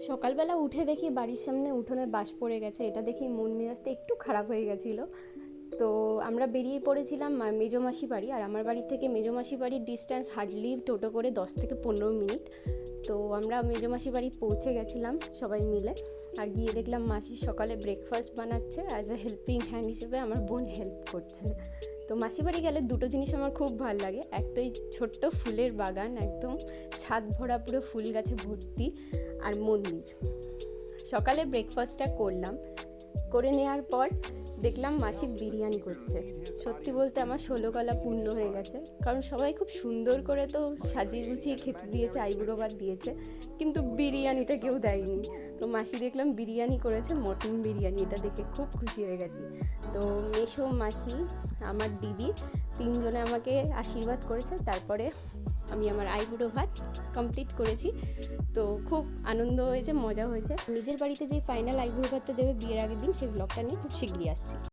সকালবেলা উঠে দেখি বাড়ির সামনে উঠোনে বাস পড়ে গেছে। এটা দেখি মন মেজাজটা একটু খারাপ হয়ে গেছিল। তো আমরা বেরিয়ে পড়েছিলাম মেজোমাসি বাড়ি আর আমার বাড়ি থেকে মেজোমাসি বাড়ির ডিস্ট্যান্স হার্ডলি টোটো করে দশ থেকে পনেরো মিনিট। তো আমরা মেজোমাসি বাড়ি পৌঁছে গেছিলাম সবাই মিলে আর গিয়ে দেখলাম মাসি সকালে ব্রেকফাস্ট বানাচ্ছে অ্যাজ এ হেল্পিং হ্যান্ড হিসেবে আমার বোন হেল্প করছে। তো মাসি বাড়ি গেলে দুটো জিনিস আমার খুব ভালো লাগে। এক তো এই ছোট্ট ফুলের বাগান, একদম ছাদ ভরা পুরো ফুল গাছে ভর্তি, আর মন্দির। সকালে ব্রেকফাস্টটা করলাম। করে নেওয়ার পর দেখলাম মাসি বিরিয়ানি করছে। সত্যি বলতে আমার ষোলো কলা পূর্ণ হয়ে গেছে। কারণ সবাই খুব সুন্দর করে তো সাজিয়ে গুছিয়ে খেতে দিয়েছে আইবুড়ো ভাত দিয়েছে। কিন্তু বিরিয়ানিটা কেউ দেয়নি। তো মাসি দেখলাম বিরিয়ানি করেছে, মটন বিরিয়ানি। এটা দেখে খুব খুশি হয়ে গেছি। তো মেশো মাসি, আমার দিদি, তিনজনে আমাকে আশীর্বাদ করেছে। তারপরে আমি আমার আইবুড়ো ভাত কমপ্লিট করেছি। তো খুব আনন্দ হয়েছে, মজা হয়েছে। নিজের বাড়িতে যে ফাইনাল আইবুড়ো ভাতটা দেবে বিয়ের আগের দিন, সেই ব্লগটা নিয়ে খুব শীঘ্রই আসছি।